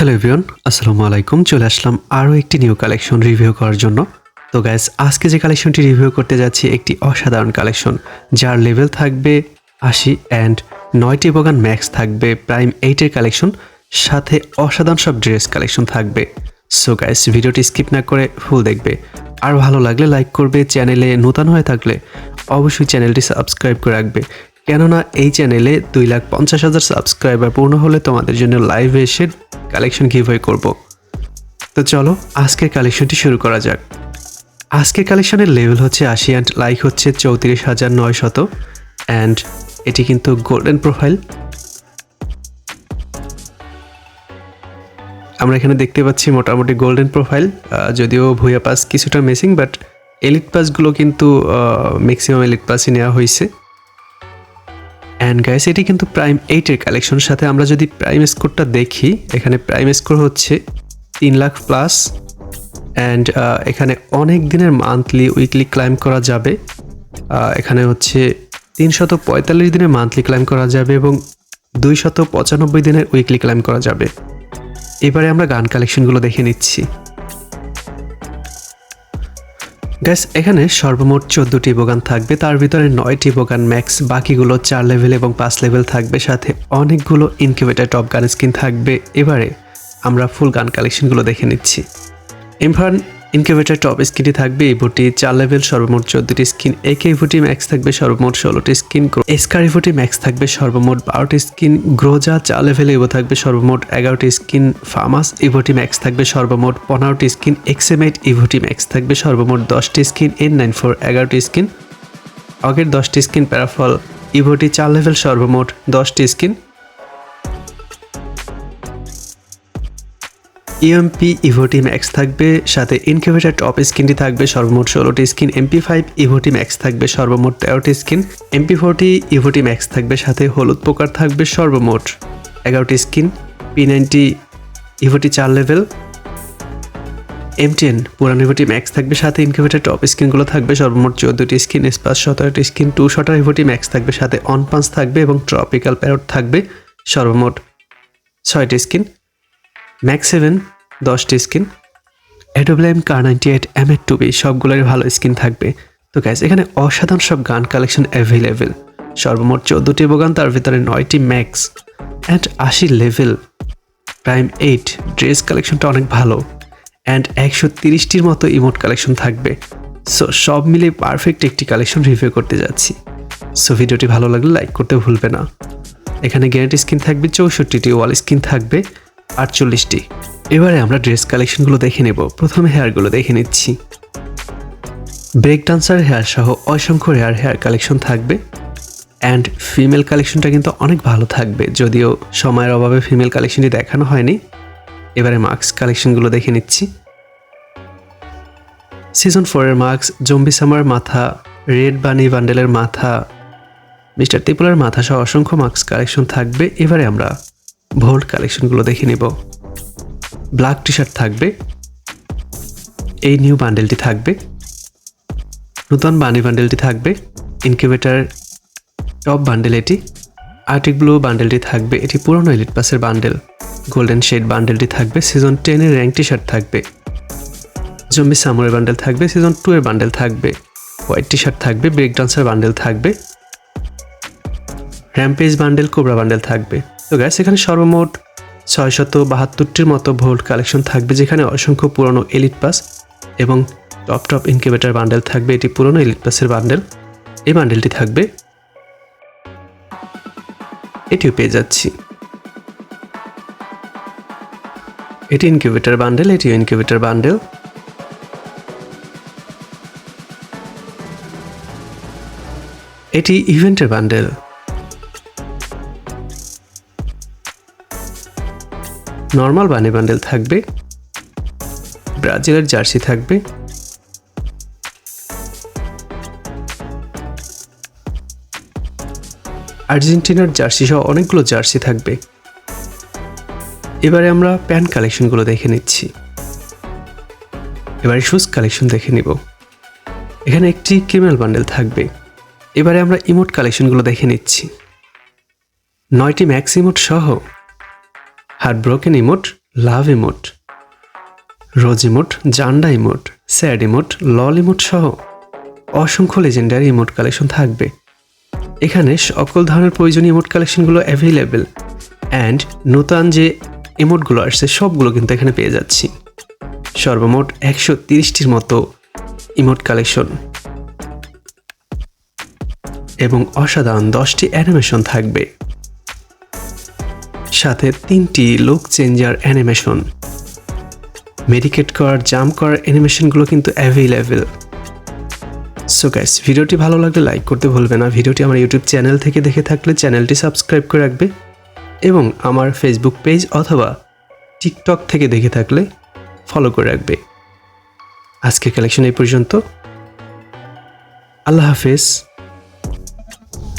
Hello everyone আসসালামু আলাইকুম। চলে আসলাম আরও একটি নিউ কালেকশন রিভিউ করার জন্য। তো গ্যাস আজকে যে কালেকশনটি রিভিউ করতে যাচ্ছি, একটি অসাধারণ কালেকশন যার লেভেল থাকবে আশি অ্যান্ড নয়টি বগান ম্যাক্স থাকবে। প্রাইম এইটের কালেকশন সাথে অসাধারণ সব ড্রেস কালেকশন থাকবে। সো গ্যাস ভিডিওটি স্কিপ না করে ফুল দেখবে। আর ভালো লাগলে লাইক করবে চ্যানেলে নতুন হয়ে থাকলে অবশ্যই চ্যানেলটি সাবস্ক্রাইব করে রাখবে। কেননা এই চ্যানেলে দুই লাখ পঞ্চাশ হাজার সাবস্ক্রাইবার পূর্ণ হলে তোমাদের জন্য লাইভে এসে কালেকশন গিভওয়ে করব। তো চলো আজকের কালেকশনটি শুরু করা যাক। আজকের কালেকশনের লেভেল হচ্ছে আশি অ্যান্ড লাইক হচ্ছে চৌত্রিশ হাজার নয় শত। অ্যান্ড এটি কিন্তু গোল্ডেন প্রোফাইল আমরা এখানে দেখতে পাচ্ছি মোটামুটি গোল্ডেন প্রোফাইল যদিও ভুয়া পাস কিছুটা মিসিং বাট এলিট পাসগুলো কিন্তু ম্যাক্সিমাম এলিট পাসই নেওয়া হয়েছে। অ্যান্ড গাইস এটি কিন্তু প্রাইম এইটের কালেকশন সাথে আমরা যদি প্রাইম স্কোরটা দেখি, এখানে প্রাইম স্কোর হচ্ছে তিন লাখ প্লাস অ্যান্ড এখানে অনেক দিনের মান্থলি উইকলি ক্লাইম করা যাবে। এখানে হচ্ছে তিনশত পঁয়তাল্লিশ দিনের মান্থলি ক্লাইম করা যাবে এবং দুইশত পঁচানব্বই দিনের উইকলি ক্লাইম করা যাবে। এবারে আমরা গান কালেকশনগুলো দেখে নিচ্ছি। গ্যাস এখানে সর্বমোট চোদ্দোটি বোগান থাকবে। তার ভিতরে নয়টি বোগান ম্যাক্স বাকিগুলো চার লেভেল এবং পাঁচ লেভেল থাকবে। সাথে অনেকগুলো ইনকিউবেটার টপ গান স্কিন থাকবে। এবারে আমরা ফুল গান কালেকশনগুলো দেখে নিচ্ছি। ইমফান ইনকিউবেটার টপ স্কিনটি থাকবে ইভুটি চার লেভেল সর্বমোট চোদ্দটি স্কিন একে ইভুটি ম্যাক্স থাকবে সর্বমোট ষোলোটি স্কিন এসকার ইভুটি ম্যাক্স থাকবে সর্বমোট বারোটি স্কিন গ্রোজা চার লেভেল ইভো থাকবে সর্বমোট এগারোটি স্কিন ফার্মাস ইভোটি ম্যাক্স থাকবে সর্বমোট পনেরোটি স্কিন এক্সেমেট ইভোটি ম্যাক্স থাকবে সর্বমোট দশটি স্কিন এন নাইন ফোর এগারোটি স্কিন অগের দশটি স্কিন প্যারাফল ইভোটি চার লেভেল সর্বমোট দশটি স্কিন ইএমপি ইভোটি ম্যাক্স থাকবে, সাথে ইনকিউবেটার টপ স্কিনটি থাকবে, সর্বমোট ষোলোটি স্কিন এমপি ফাইভ ইভোটি ম্যাক্স থাকবে, সর্বমোট তেরোটি স্কিন এমপি ফোরটি ইভোটি ম্যাক্স থাকবে, সাথে হলুদ পোকার থাকবে, সর্বমোট এগারোটি স্কিন পি নাইনটি ইভোটি চার লেভেল এম টেন পুরান ইভোটি ম্যাক্স থাকবে, সাথে ইনকিউবেটার টপ স্কিনগুলো থাকবে, সর্বমোট চোদ্দোটি স্কিন স্পাস সতেরোটি স্কিন টু শটার ইভোটি ম্যাক্স থাকবে, সাথে অন পাঞ্চ থাকবে এবং ট্রপিক্যাল প্যারট থাকবে, সর্বমোট ছয়টি স্কিন ম্যাক্স সেভেন দশটি স্কিন এডোব্লেম কার নাইনটি এইট এম এড টু বি সবগুলোরই ভালো স্কিন থাকবে। তো গ্যাস এখানে অসাধারণ সব গান কালেকশন অ্যাভেলেবেল সর্বমোট চোদ্দোটি গান তার ভিতরে নয়টি ম্যাক্স অ্যান্ড আশি লেভেল প্রাইম এইট ড্রেস কালেকশনটা অনেক ভালো। অ্যান্ড একশো তিরিশটির মতো ইমোট কালেকশন থাকবে। সো সব মিলিয়ে পারফেক্ট একটি কালেকশন রিভিউ করতে যাচ্ছি। সো ভিডিওটি ভালো লাগলে লাইক করতে ভুলবে না। এখানে গ্যারান্টি স্কিন থাকবে, চৌষট্টিটি ওয়াল স্কিন থাকবে। আটচল্লিশটি। এবারে আমরা ড্রেস কালেকশনগুলো দেখে নেব। প্রথমে হেয়ারগুলো দেখে নিচ্ছি। ব্রেক ডান্সার হেয়ার সহ অসংখ্য রেয়ার হেয়ার কালেকশন থাকবে। অ্যান্ড ফিমেল কালেকশনটা কিন্তু অনেক ভালো থাকবে। যদিও সময়ের অভাবে ফিমেল কালেকশনটি দেখানো হয়নি। এবারে মাস্ক কালেকশনগুলো দেখে নিচ্ছি। সিজন ফোরের মাস্ক জম্বি সামার মাথা রেড বানি বান্ডেলের মাথা মিস্টার ত্রিপুলার মাথা সহ অসংখ্য মাস্ক কালেকশন থাকবে। এবারে আমরা ভোল্ট কালেকশনগুলো দেখে নেব। ব্ল্যাক টি শার্ট থাকবে। এই নিউ বান্ডেলটি থাকবে। নতুন বানি বান্ডেলটি থাকবে। ইনকিউবেটার টপ বান্ডেল এটি। আর্টিক ব্লু বান্ডেলটি থাকবে। এটি পুরনো এলিট পাসের বান্ডেল। গোল্ডেন শেড বান্ডেলটি থাকবে। সিজন টেনের র্যাঙ্ক টি শার্ট থাকবে। জম্বি সামরের বান্ডেল থাকবে। সিজন টু এর বান্ডেল থাকবে। হোয়াইট টি শার্ট থাকবে। ব্রেক ডান্সার বান্ডেল থাকবে। র্যাম্পেজ বান্ডেল কোবরা বান্ডেল থাকবে। তো গ্যাস এখানে সর্বমোট ছয়শত বাহাত্তরটির মতো ভোল্ট কালেকশন থাকবে, যেখানে অসংখ্য পুরনো এলিট পাস এবং টপ টপ ইনকিউবেটার বান্ডেল থাকবে। এটি পুরনো এলিট পাসের বান্ডেল এই বান্ডেলটি থাকবে। এটিও পেয়ে যাচ্ছি। এটি ইনকিউবেটার বান্ডেল এটিও ইনকিউবেটার বান্ডেল এটি ইভেন্টের বান্ডেল নর্মাল বানি বান্ডেল থাকবে। ব্রাজিলের জার্সি থাকবে। আর্জেন্টিনার জার্সি সহ অনেকগুলো জার্সি থাকবে। এবারে আমরা প্যান্ট কালেকশনগুলো দেখে নিচ্ছি। এবারে শুজ কালেকশন দেখে নিব। এখানে একটি ক্রিমিনাল বান্ডেল থাকবে। এবারে আমরা ইমোট কালেকশনগুলো দেখে নিচ্ছি। নয়টি ম্যাক্স ইমোট সহ heart broken emote love emote rose emote জান্ডা emote sad emote LOL emote সহ অসংখ্য লেজেন্ডারি ইমোট কালেকশন থাকবে। এখানে সকল ধরনের প্রয়োজনীয় ইমোট কালেকশনগুলো অ্যাভেলেবেল অ্যান্ড নতুন যে ইমোটগুলো আসছে, সবগুলো কিন্তু এখানে পেয়ে যাচ্ছি। সর্বমোট একশো তিরিশটির মতো ইমোট কালেকশন এবং অসাধারণ দশটি অ্যানিমেশন থাকবে। সাথে তিনটি লুক চেঞ্জার অ্যানিমেশন মেডিকেট করার জাম্প করার অ্যানিমেশনগুলো কিন্তু অ্যাভেলেবেল সো গাইস ভিডিওটি ভালো লাগলে লাইক করতে ভুলবে না। ভিডিওটি আমার ইউটিউব চ্যানেল থেকে দেখে থাকলে চ্যানেলটি সাবস্ক্রাইব করে রাখবে। এবং আমার ফেসবুক পেজ অথবা টিকটক থেকে দেখে থাকলে ফলো করে রাখবে। আজকের কালেকশন এই পর্যন্ত। আল্লাহ হাফেজ।